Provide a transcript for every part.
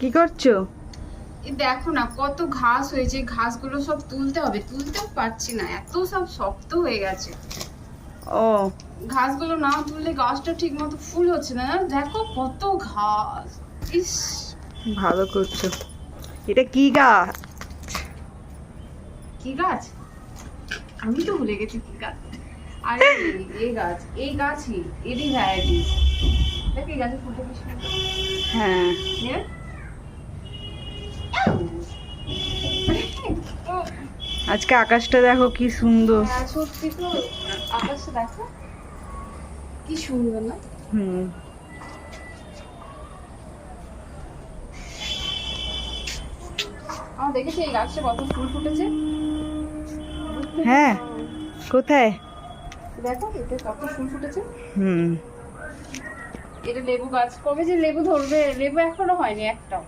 কি করছ? দেখো না কত ঘাস হয়েছে ঘাসগুলো সব তুলতে হবে তুলতেও পারছি না এত সব শক্ত হয়ে গেছে। ও। ঘাসগুলো না তুললে গাছটা ঠিক মতো ফুল হচ্ছে না দেখো কত ঘাস ইস। ভালো করছ। এটা কি গাছ? কি গাছ? আমি তো ভুলে গেছি কি গাছ। আরে এই গাছ এই গাছই এরই ভ্যারাইটি দেখ এই গাছে ফুলটা কি হ্যাঁ। হ্যাঁ? আজকে আকাশটা দেখো কি সুন্দর। হ্যাঁ, সত্যি তো। আকাশটা দেখো। কি সুন্দর না? হুম। আমার দেখেছি এই গাছটা কত ফুল ফুটেছে? হ্যাঁ কোথায়? দেখো এতে কত ফুল ফুটেছে। হুম। এটা লেবু গাছ। কবে যে লেবু ধরবে? লেবু এখনও হয়নি একটাও।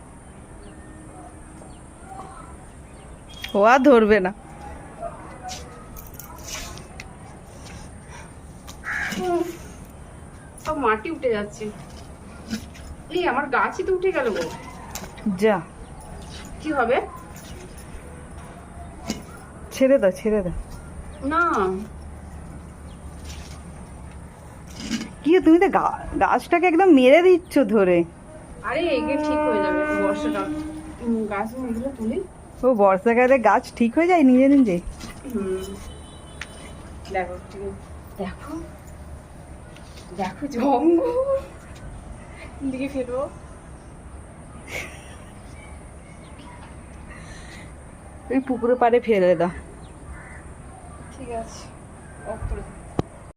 ও আর ধরবে না। সব মাটি উঠে যাচ্ছে। এই আমার গাছই তো উঠে গেল গো। যা। কি হবে? ছেড়ে দাও ছেড়ে দাও না। কি তুমি তো গাছটাকে একদম মেরে দিচ্ছ ধরে। আরে এগুলো ঠিক হয়ে যাবে। বর্ষাটা। গাছ এগুলো তুলি। ও বর্ষাকালে গাছ ঠিক হয়ে যায় নিজে নিজে? দেখো দেখো। দেখো জঙ্গল। দিকে ফেলব। ওই পুকুরে পাড়ে ফেলে দাও। ঠিক আছে।